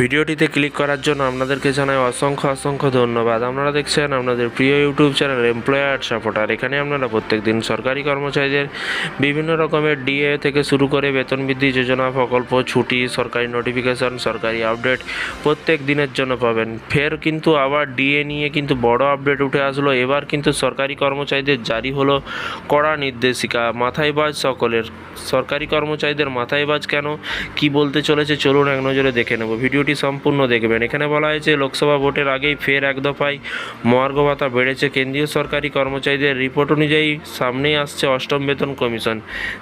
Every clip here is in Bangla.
ভিডিওটিতে ক্লিক করার জন্য আপনাদেরকে জানাই অসংখ্য অসংখ্য ধন্যবাদ। আপনারা দেখছেন আপনাদের প্রিয় ইউটিউব চ্যানেল এমপ্লয়ার সাপোর্টার এখানে আপনারা প্রত্যেকদিন সরকারি কর্মচারীদের বিভিন্ন রকমের ডিএ থেকে শুরু করে বেতন বৃদ্ধি, যোজনা, প্রকল্প, ছুটি, সরকারি নোটিফিকেশন সরকারি আপডেট প্রত্যেক দিনের জন্য পাবেন। ফের কিন্তু আবার ডিএ নিয়ে কিন্তু বড় আপডেট উঠে আসলো। এবার কিন্তু সরকারি কর্মচারীদের জারি হলো কড়া নির্দেশিকা। মাথায় বাজ সকলের। সরকারি কর্মচারীদের মাথায় বাজ কেন? কি বলতে চলেছে? চলুন এক নজরে দেখে নেব। ভিডিওটি সম্পূর্ণ দেখবেন। এখানে বলা হয়েছে, লোকসভা ভোটের আগেই ফের এক দফায় মহার্ঘ ভাতা বেড়েছে। কেন্দ্রীয় সরকারি কর্মচারীদের রিপোর্ট অনুযায়ী সামনেই আসছে অষ্টম বেতন কমিশন।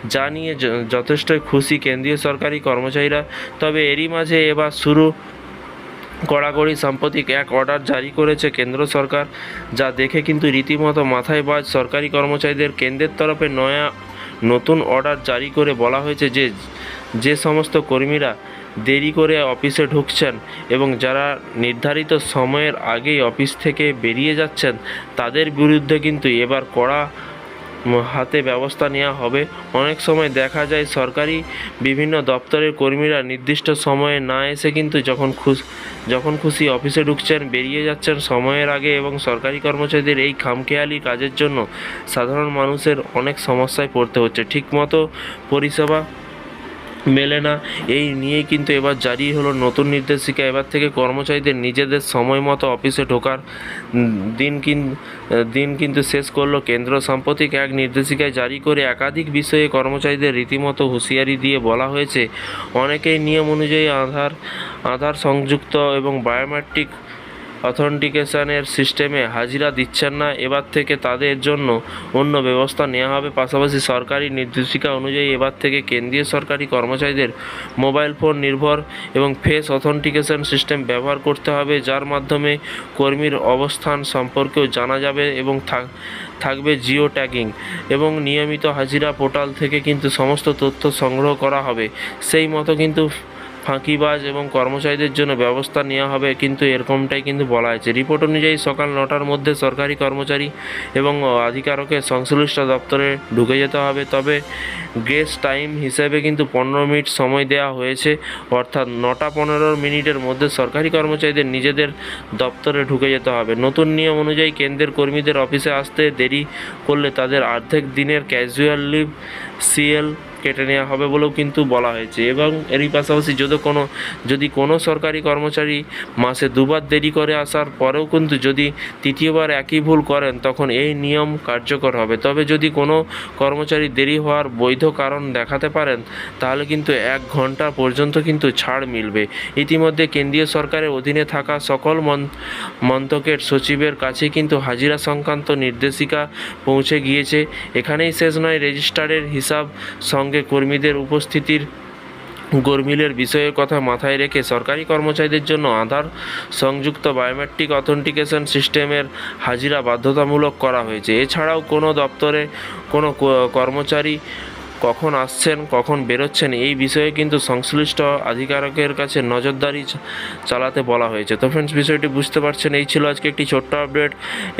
যা নিয়ে য- যথেষ্টই খুশি কেন্দ্রীয় সরকারি কর্মচারীরা। তবে এরই মাঝে এবার শুরু কড়াকড়ি সাম্প্রতিক এক অর্ডার জারি করেছে কেন্দ্র সরকার। যা দেখে কিন্তু রীতিমতো মাথায় বাজ সরকারি কর্মচারীদের কেন্দ্রের তরফে নয়া নতুন অর্ডার জারি করে বলা হয়েছে যে যে সমস্ত কর্মীরা দেরি করে অফিসে ঢুকছেন এবং যারা নির্ধারিত সময়ের আগেই অফিস থেকে বেরিয়ে যাচ্ছেন, তাদের বিরুদ্ধে কিন্তু এবার কড়া হাতে ব্যবস্থা নেওয়া হবে। অনেক সময় দেখা যায় সরকারি বিভিন্ন দপ্তরের কর্মীরা নির্দিষ্ট সময়ে না এসে কিন্তু যখন খুশ যখন খুশি অফিসে ঢুকছেন, বেরিয়ে যাচ্ছেন সময়ের আগে এবং সরকারি কর্মচারীদের এই খামখেয়ালি কাজের জন্য সাধারণ মানুষের অনেক সমস্যায় পড়তে হচ্ছে। ঠিকমতো পরিষেবা মেলে না। এই নিয়েই কিন্তু এবার জারি হলো নতুন নির্দেশিকা। এবার থেকে কর্মচারীদের নিজেদের সময় মতো অফিসে ঢোকার দিন কিন, দিন কিন্তু শেষ করল কেন্দ্র। সাম্প্রতিক এক নির্দেশিকায় জারি করে একাধিক বিষয়ে কর্মচারীদের রীতিমতো হুঁশিয়ারি দিয়ে বলা হয়েছে। অনেকেই নিয়ম অনুযায়ী আধার আধার সংযুক্ত এবং বায়োমেট্রিক অথেন্টিকেশনের সিস্টেমে হাজিরা দিচ্ছেন না। এবার থেকে তাদের জন্য অন্য ব্যবস্থা নেওয়া হবে। পাশাপাশি সরকারি নির্দেশিকা অনুযায়ী এবার থেকে কেন্দ্রীয় সরকারি কর্মচারীদের মোবাইল ফোন নির্ভর এবং ফেস অথেন্টিকেশন সিস্টেম ব্যবহার করতে হবে, যার মাধ্যমে কর্মীর অবস্থান সম্পর্কেও জানা যাবে এবং থাক- থাকবে জিও ট্যাগিং এবং নিয়মিত হাজিরা পোর্টাল থেকে কিন্তু সমস্ত তথ্য সংগ্রহ করা হবে। সেই মতো কিন্তু ফাঁকিবাজ এবং কর্মচারীদের জন্য ব্যবস্থা নেওয়া হবে, কিন্তু এরকমটাই কিন্তু বলা হয়েছে। রিপোর্ট অনুযায়ী সকাল নটার মধ্যে সরকারি কর্মচারী এবং আধিকারকের সংশ্লিষ্ট দপ্তরে ঢুকে যেতে হবে। তবে গ্রেস টাইম হিসেবে কিন্তু পনেরো মিনিট সময় দেওয়া হয়েছে, অর্থাৎ নটা পনেরো মিনিটের মধ্যে সরকারি কর্মচারীদের নিজেদের দপ্তরে ঢুকে যেতে হবে। নতুন নিয়ম অনুযায়ী কেন্দ্রের কর্মীদের অফিসে আসতে দেরি করলে তাদের অর্ধেক দিনের ক্যাজুয়াল লিভ সিএল কেটে নেওয়া হবে বলেও কিন্তু বলা হয়েছে। এবং এরই পাশাপাশি যদি কোনো যদি কোনো সরকারি কর্মচারী মাসে দুবার দেরি করে আসার পরেও কিন্তু যদি তৃতীয়বার একই ভুল করেন, তখন এই নিয়ম কার্যকর হবে। তবে যদি কোনো কর্মচারী দেরি হওয়ার বৈধ কারণ দেখাতে পারেন, তাহলে কিন্তু এক ঘণ্টা পর্যন্ত কিন্তু ছাড় মিলবে। ইতিমধ্যে কেন্দ্রীয় সরকারের অধীনে থাকা সকল মন- মন্ত্রকের সচিবের কাছে কিন্তু হাজিরা সংক্রান্ত নির্দেশিকা পৌঁছে গিয়েছে। এখানেই শেষ নয় রেজিস্ট্রারের হিসাব সঙ্গে কর্মীদের উপস্থিতির গরমিলের বিষয়ে কথা মাথায় রেখে সরকারি কর্মচারীদের জন্য আধার সংযুক্ত বায়োমেট্রিক অথেন্টিকেশন সিস্টেমের হাজিরা বাধ্যতামূলক করা হয়েছে। এছাড়াও কোনো দপ্তরে কোনো কর্মচারী কখন আসছেন, কখন বেরোচ্ছেন, এই বিষয়ে কিন্তু সংশ্লিষ্ট আধিকারিকের কাছে নজরদারি চালাতে বলা হয়েছে। তো ফ্রেন্ডস বিষয়টি বুঝতে পারছেন, এই ছিল আজকে একটি ছোট্ট আপডেট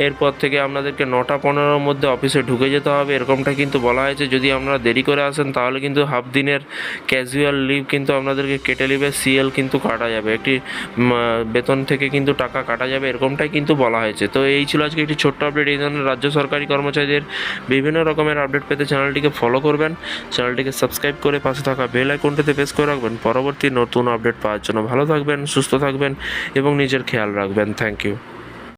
এরপর থেকে আপনাদেরকে নটা পনেরোর মধ্যে অফিসে ঢুকে যেতে হবে। এরকমটা কিন্তু বলা হয়েছে, যদি আপনারা দেরি করে আসেন, তাহলে কিন্তু হাফ দিনের ক্যাজুয়াল লিভ কিন্তু আপনাদেরকে কেটে নেবে সিএল কিন্তু কাটা যাবে। একটি বেতন থেকে কিন্তু টাকা কাটা যাবে, এরকমটাই কিন্তু বলা হয়েছে। তো এই ছিল আজকে একটি ছোট্ট আপডেট এই ধরনের রাজ্য সরকারি কর্মচারীদের বিভিন্ন রকমের আপডেট পেতে চ্যানেলটিকে ফলো করবেন। চ্যানেলটিকে সাবস্ক্রাইব করে পাশে থাকা বেল আইকনটিতে প্রেস করে রাখবেন। পরবর্তী নতুন আপডেট পাওয়ার জন্য ভালো থাকবেন, সুস্থ থাকবেন এবং নিজের খেয়াল রাখবেন। Thank you